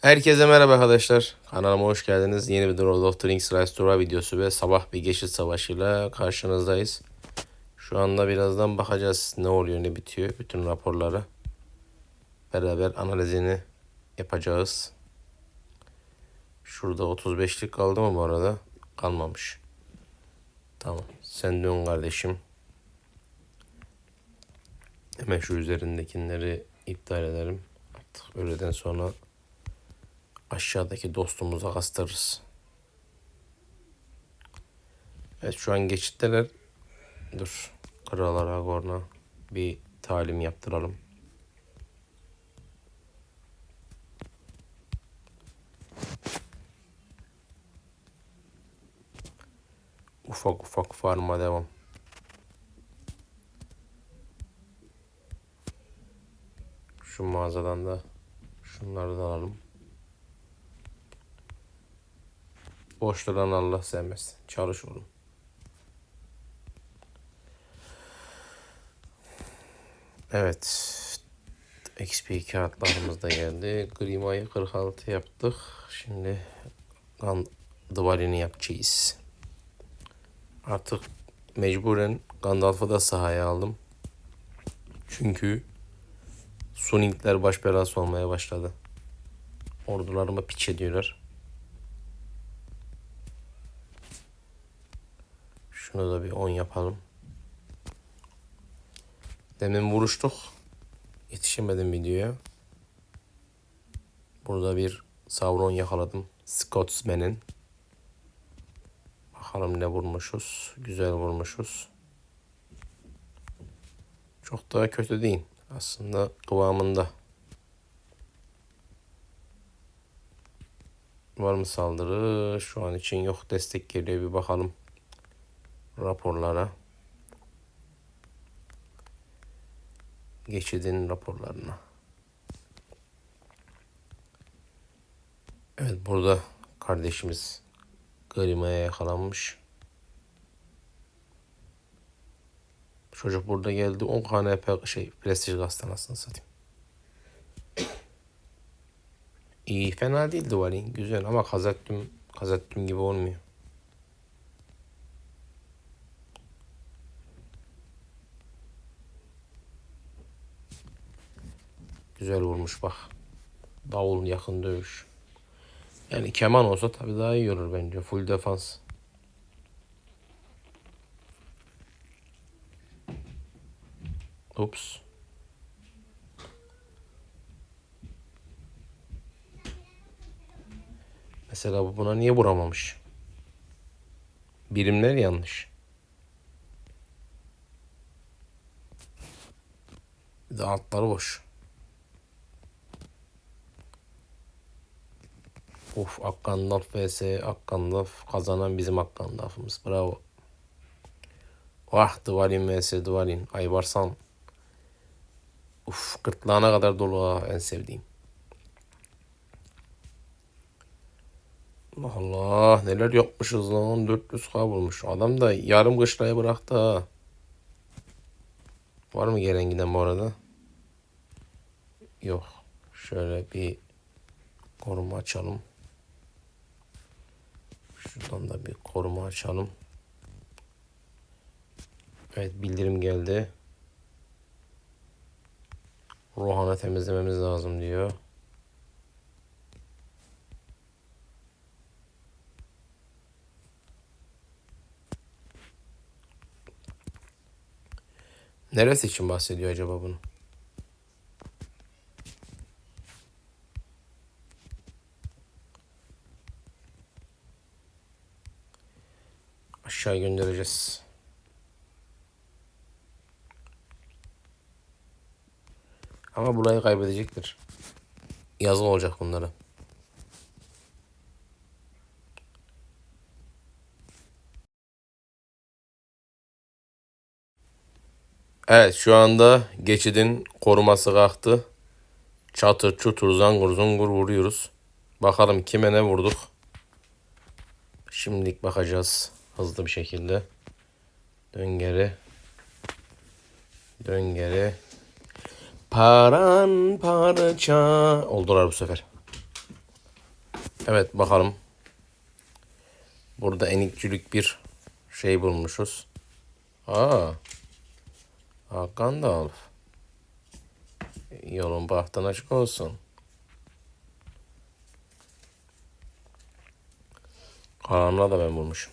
Herkese merhaba arkadaşlar. Kanalıma hoş geldiniz. Yeni bir The Lord of the Rings Rise to Ra videosu ve sabah bir geçit savaşıyla karşınızdayız. Şu anda birazdan bakacağız ne oluyor ne bitiyor. Bütün raporları beraber analizini yapacağız. Şurada 35'lik kaldı mı bu arada? Kalmamış. Tamam. Sen dön kardeşim. Hemen şu üzerindekileri iptal edelim. Artık öğleden sonra aşağıdaki dostumuza kastırırız. Evet şu an geçitteler. Dur. Kral Aragorn'a bir talim yaptıralım. Ufak ufak farma devam. Şu mağazadan da şunları da alalım. Boş Allah sevmez. Çalış oğlum. Evet. XP kağıtlarımız da geldi. Grima'yı 46 yaptık. Şimdi Gan Dvalini yapacağız. Artık mecburen Gandalf'ı da sahaya aldım. Çünkü Suningler baş belası olmaya başladı. Ordularıma piç ediyorlar. Şunu da bir 10 yapalım. Demin vuruştuk. Yetişemedim videoya. Burada bir Sauron yakaladım. Scotsman'in. Bakalım ne vurmuşuz. Güzel vurmuşuz. Çok da kötü değil. Aslında kıvamında. Var mı saldırı? Şu an için yok. Destek geliyor. Bir bakalım raporlara. Geçidin raporlarına. Evet burada kardeşimiz Garima'ya yakalanmış. Çocuk burada geldi 10 KNP şey prestij hastanasını satayım. İyi fena değil Duvalin güzel ama Kazaktüm Kazaktüm gibi olmuyor. Güzel vurmuş bak. Davul yakın dövüş. Yani keman olsa tabii daha iyi olur bence. Full defans. Ups. Mesela bu buna niye vuramamış? Birimler yanlış. Bir de altları boş. Of Akkandalf vs Akkandalf kazanan bizim Akkandalf'ımız. Bravo. Vah Dvalin vs Dvalin. Aybarsan. Uf gırtlağına kadar dolu ha en sevdiğim. Allah Allah neler yapmışız lan 400k bulmuş. Adam da yarım kışlaya bıraktı ha. Var mı gelen giden bu arada? Yok. Şöyle bir koruma açalım. Şuradan da bir koruma açalım. Evet bildirim geldi. Rohan'ı temizlememiz lazım diyor. Neresi için bahsediyor acaba bunu? Aşağı göndereceğiz. Ama burayı kaybedecektir. Yazık olacak bunlara. Evet şu anda geçidin koruması kalktı. Çatır çutur zangur zungur vuruyoruz. Bakalım kime ne vurduk. Şimdilik bakacağız hızlı bir şekilde. Dön geri. Dön geri. Paran parça oldular bu sefer. Evet bakalım. Burada enikçülük bir şey bulmuşuz. Aa. Aa Gandalf. Yolun bahtın açık olsun. Kalanla da ben bulmuşum.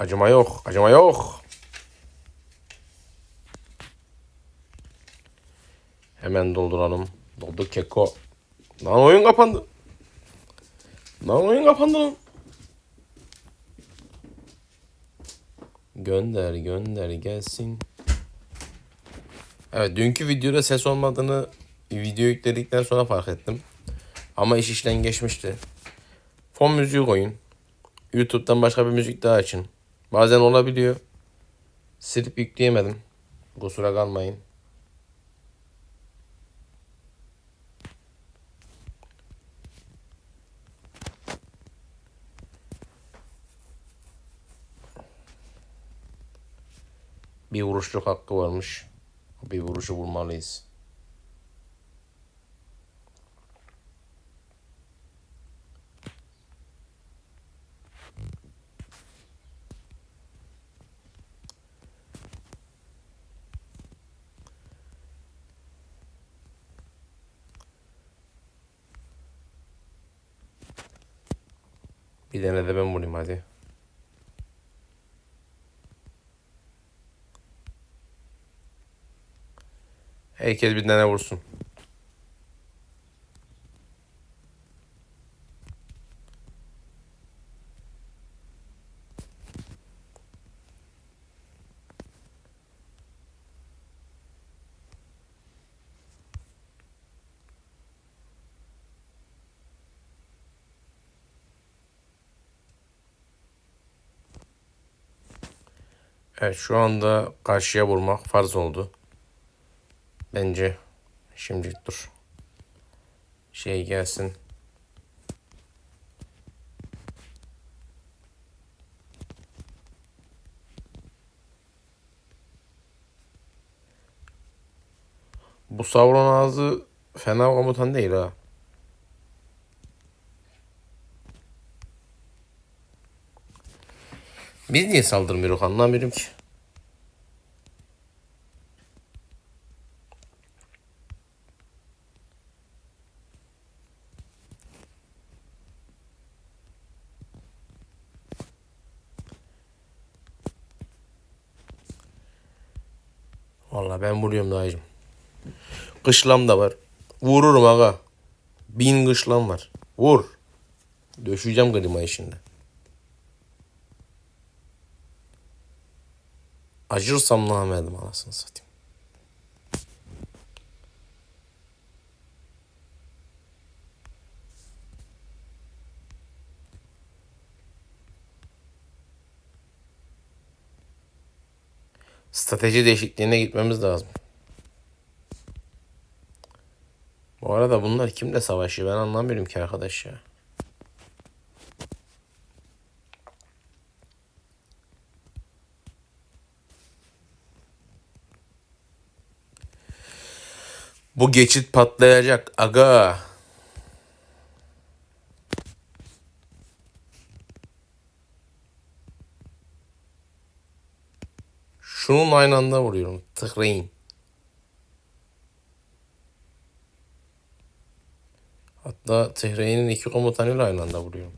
Acıma yok. Acıma yok. Hemen dolduralım. Doldu keko. Lan oyun kapandı. Lan oyun kapandı lan. Gönder gönder gelsin. Evet dünkü videoda ses olmadığını video yükledikten sonra fark ettim. Ama iş işten geçmişti. Fon müziği koyun. YouTube'dan başka bir müzik daha açın. Bazen olabiliyor. Silip yükleyemedim. Kusura kalmayın. Bir vuruşluk hakkı varmış. Bir vuruşu vurmalıyız. Bir tane de ben vurayım hadi. Herkes bir tane vursun. Evet şu anda karşıya vurmak farz oldu. Bence şimdi dur. Şey gelsin. Bu Sauron ağzı fena komutan değil ha. Biz niye saldırmıyoruz anlamıyorum ki. Vallahi ben vuruyorum dayıcım. Kışlam da var. Vururum aga. Bin kışlam var. Vur. Döşeceğim klimayı şimdi. Acırsam namerdim anasını satayım. Strateji değişikliğine gitmemiz lazım. Bu arada bunlar kimle savaşıyor ben anlamıyorum ki arkadaş ya. Bu geçit patlayacak aga. Şunun aynı anda vuruyorum. Tıklayın. Hatta Tehran'ın iki komutanıyla aynı anda vuruyorum.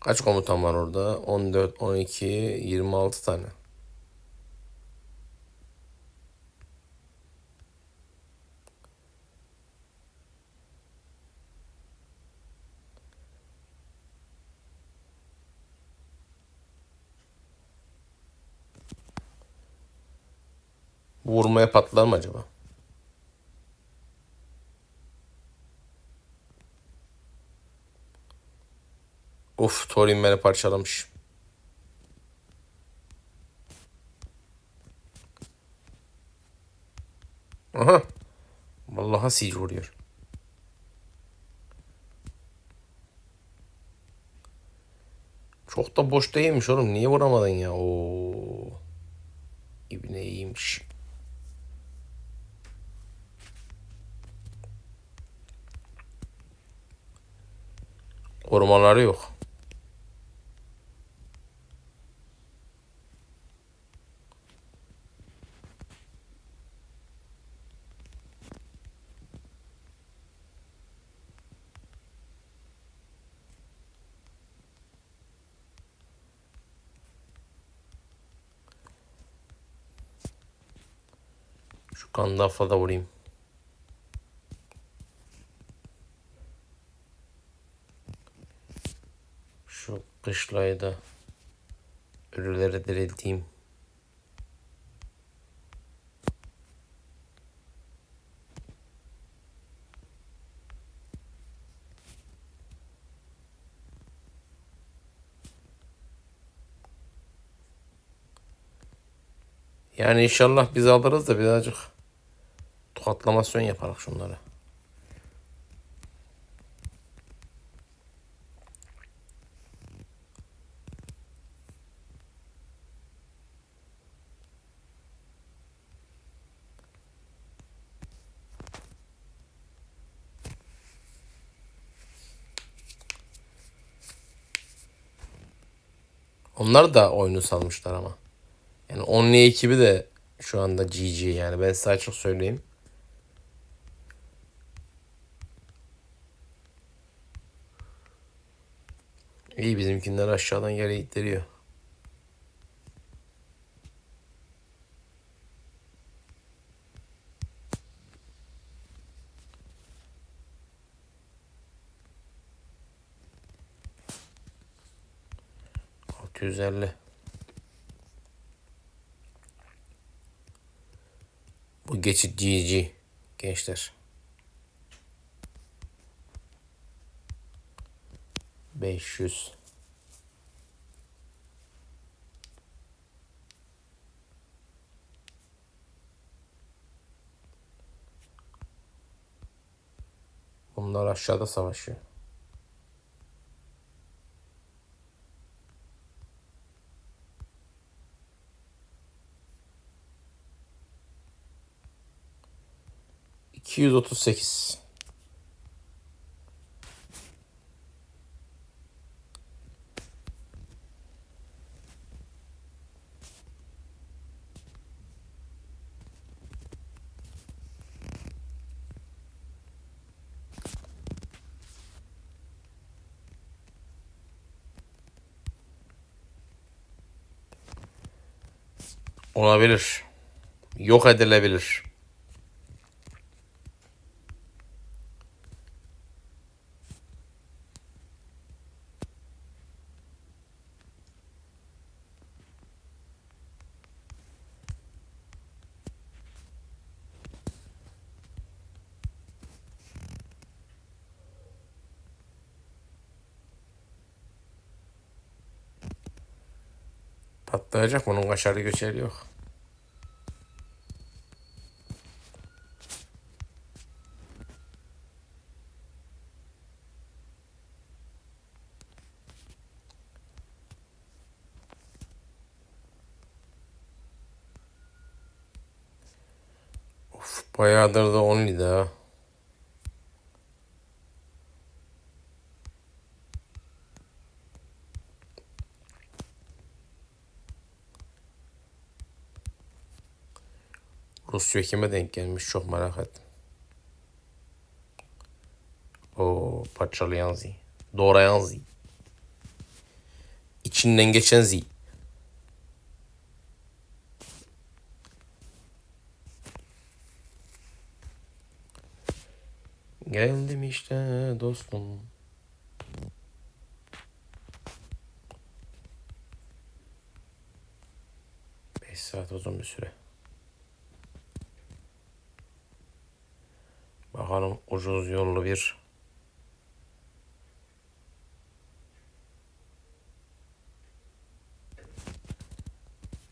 Kaç komutan var orada? 14, 12, 26 tane. Vurmaya patlar mı acaba? Of Thorin beni parçalamış. Aha. Vallahi siege vuruyor. Çok da boş değilmiş oğlum. Niye vuramadın ya? Oo. İbne iyiymiş. Korumaları yok. Kandafa da. Şu kışlayı da ölüleri dirilteyim. Yani inşallah biz alırız da birazcık tokatlamasyon yaparak şunları. Onlar da oyunu salmışlar ama. Yani Only ekibi de şu anda GG yani ben size açık söyleyeyim. İyi bizimkiler aşağıdan yere ittiriyor. Altı yüz. Bu geçit GG gençler. 500 Bunlar aşağıda savaşıyor. İki yüz otuz. Olabilir. Yok edilebilir. Patlayacak bunun kaşarı göçeri yok. Of bayağıdır da 10 ha. Rusya kime denk gelmiş çok merak ettim. O parçalayan zi. Doğrayan zi. İçinden geçen zi. Geldim işte dostum. Beş saat uzun bir süre. Bakalım ucuz yollu bir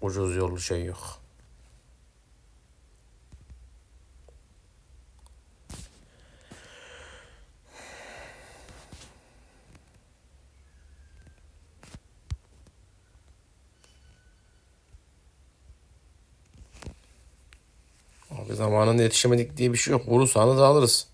ucuz yollu şey yok. Zamanında yetişemedik diye bir şey yok. Vurursanız alırız.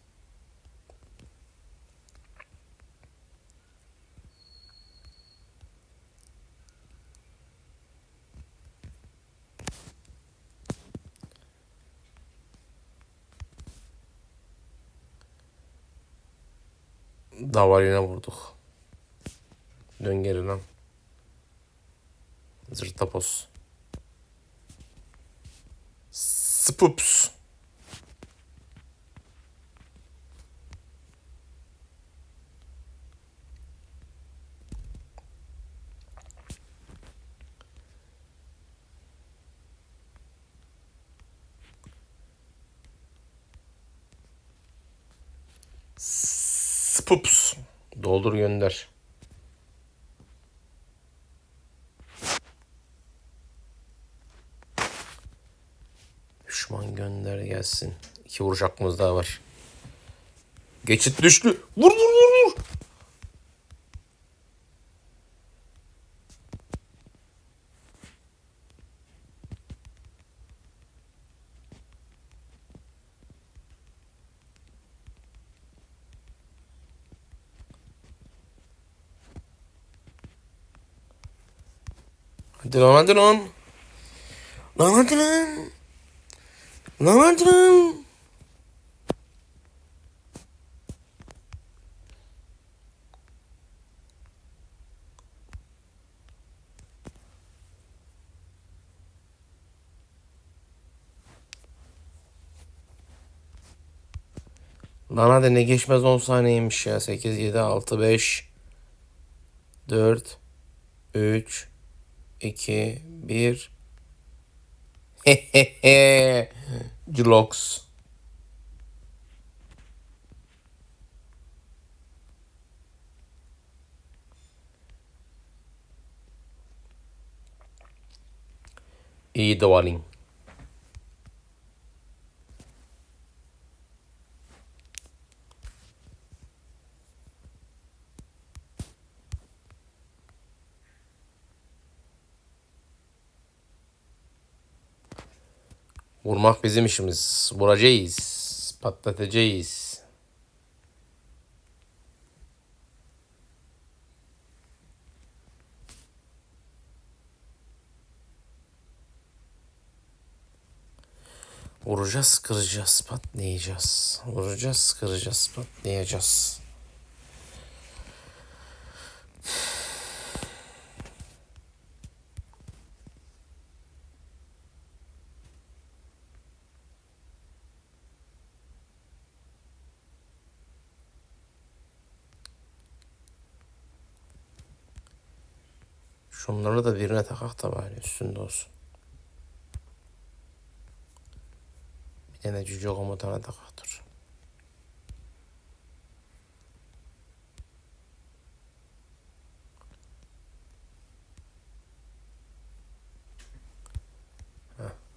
Davarına vurduk. Dön geri lan. Zırtapos. Spoops. Doldur gönder. Düşman gönder gelsin. İki vuruş hakkımız daha var. Geçit düştü. Vur vur vur vur. Lan hadi lan. Lan hadi lan. Lan hadi ne geçmez 10 saniyeymiş ya. 8, 7, 6, 5, 4, 3, 2, 1. Hehehe. Jlox. İyi Dwalin. Vurmak bizim işimiz. Vuracağız. Patlatacağız. Vuracağız, kıracağız, patlayacağız. Vuracağız, kıracağız, patlayacağız. Şunları da birine takak da bari üstünde olsun. Bir tane cüce komutana takak dur.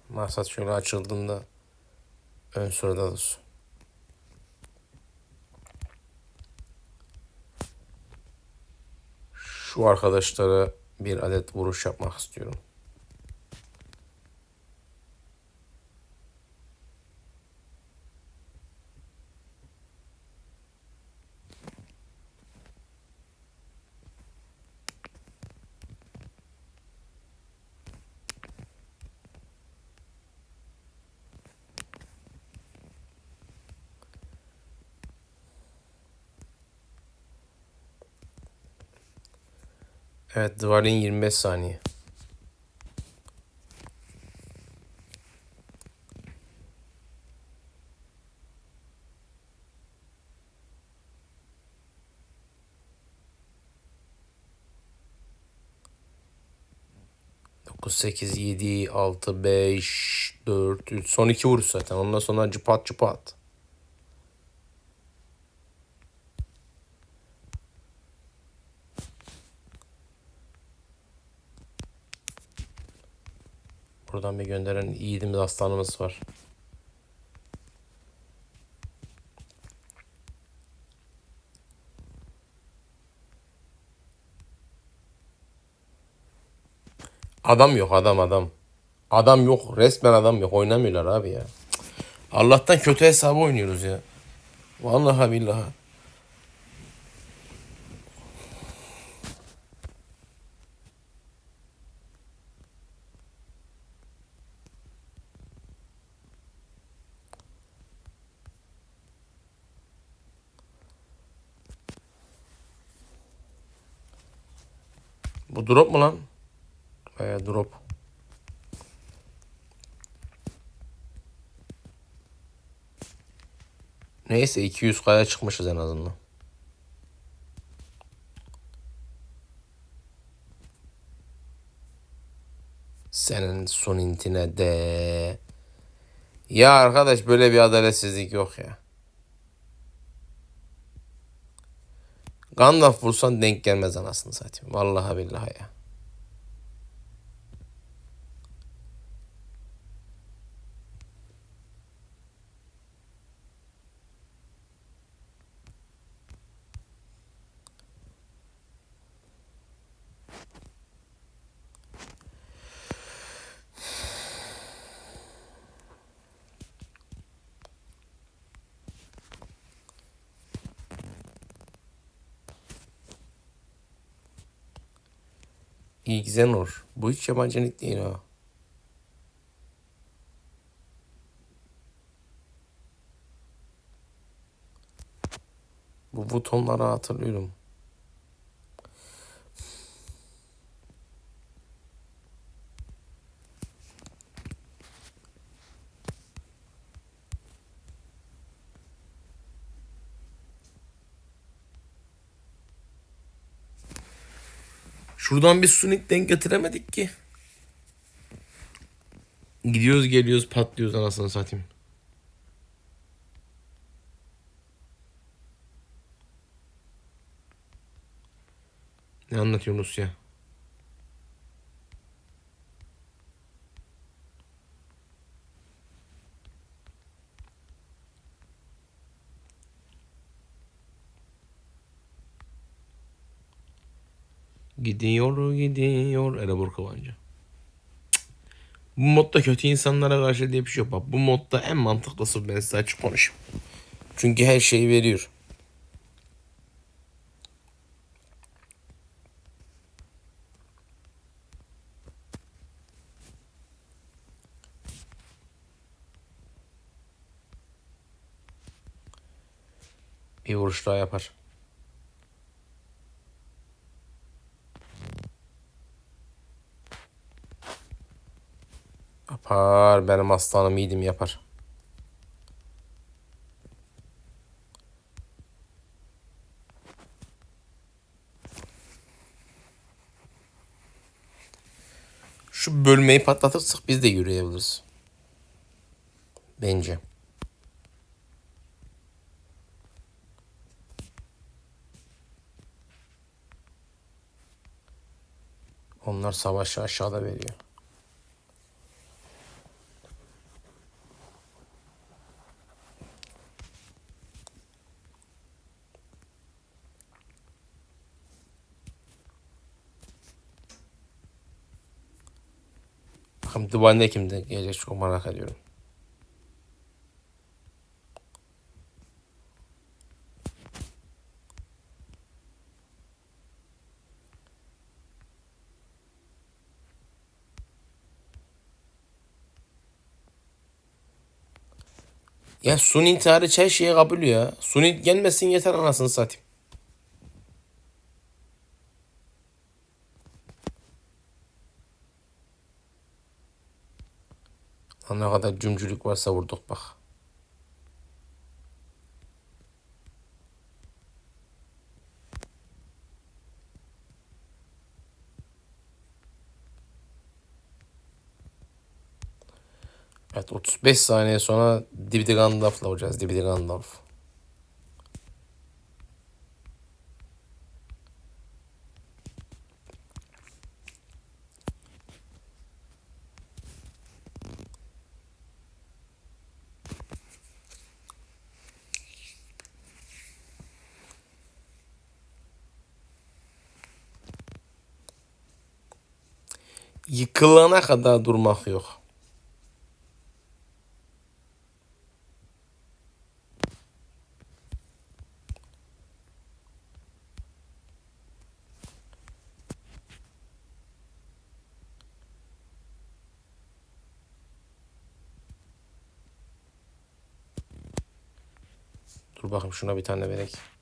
Maksat şöyle açıldığında ön sırada olsun. Şu arkadaşlara bir adet vuruş yapmak istiyorum. Evet, Dvalin 25 saniye. Sekiz, yedi, altı, beş, dört, üç. Son iki vuruş zaten. Ondan sonra cıpat cıpat. Buradan bir gönderen yiğidimiz aslanımız var. Adam yok adam adam. Adam yok. Resmen adam yok. Oynamıyorlar abi ya. Allah'tan kötü hesabı oynuyoruz ya. Vallahi billahi. Drop mu lan? Ee, drop. Neyse 200 kaya çıkmışız en azından. Senin son intine de. Ya arkadaş böyle bir adaletsizlik yok ya. Gandalf vursan denk gelmez anasını satayım. Vallahi billahi ya. İlkzenor. Bu hiç yabancılık değil ha. Bu butonları hatırlıyorum. Şuradan bir Sonic denk getiremedik ki. Gidiyoruz geliyoruz patlıyoruz anasını satayım. Ne anlatıyorsunuz ya? Gidiyor gidiyor Erebor Kıvancı. Bu modda kötü insanlara karşı diye bir şey yok. Bak bu modda en mantıklısı ben size açık konuşayım. Çünkü her şeyi veriyor. Bir vuruş daha yapar. Yapar. Benim aslanım yiğidim yapar. Şu bölmeyi patlatırsak biz de yürüyebiliriz. Bence. Onlar savaşı aşağıda veriyor. Bakalım Dubai'de kimde gelecek çok merak ediyorum. Ya Sunint hariç her şeye kabul ya. Sunint gelmesin yeter anasını satayım. Lan ne kadar cümcülük varsa vurduk bak. Evet 35 saniye sonra Dibidi Gandalf'la vuracağız. Dibidi Gandalf. yıkılana kadar durmak yok. Dur bakayım şuna bir tane verek.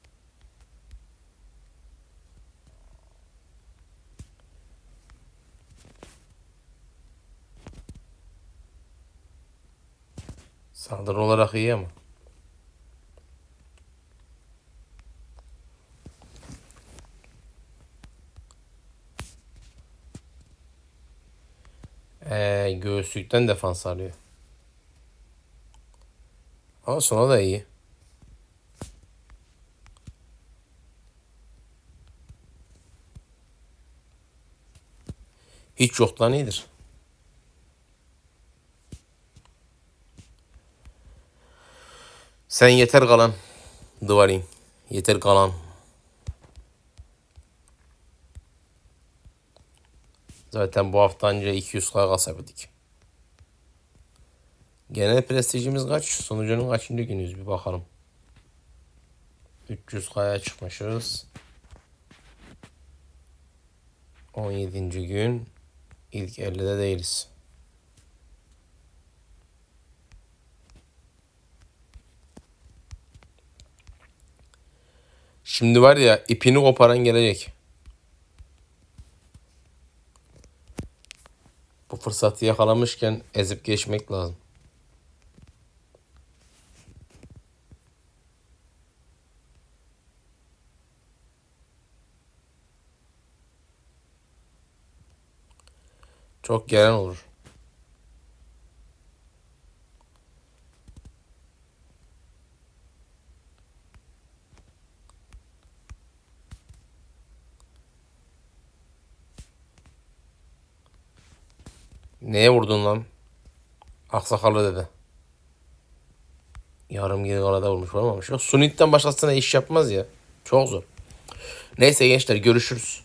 Saldırı olarak iyi ama. Ee, göğüslükten defans alıyor. Ama sonra da iyi. Hiç yoktan iyidir. Sen yeter kalan. Duvarin. Yeter kalan. Zaten bu hafta anca 200k kasabildik. Genel prestijimiz kaç? Sonucunun kaçıncı günüyüz bir bakalım. 300k'ya çıkmışız. 17. gün. İlk 50'de değiliz. Şimdi var ya ipini koparan gelecek. Bu fırsatı yakalamışken ezip geçmek lazım. Çok gelen olur. Neye vurdun lan? Aksakallı dedi. Yarım geri kalada vurmuş vurmamış. Yok Sunit'ten başkasına iş yapmaz ya. Çok zor. Neyse gençler görüşürüz.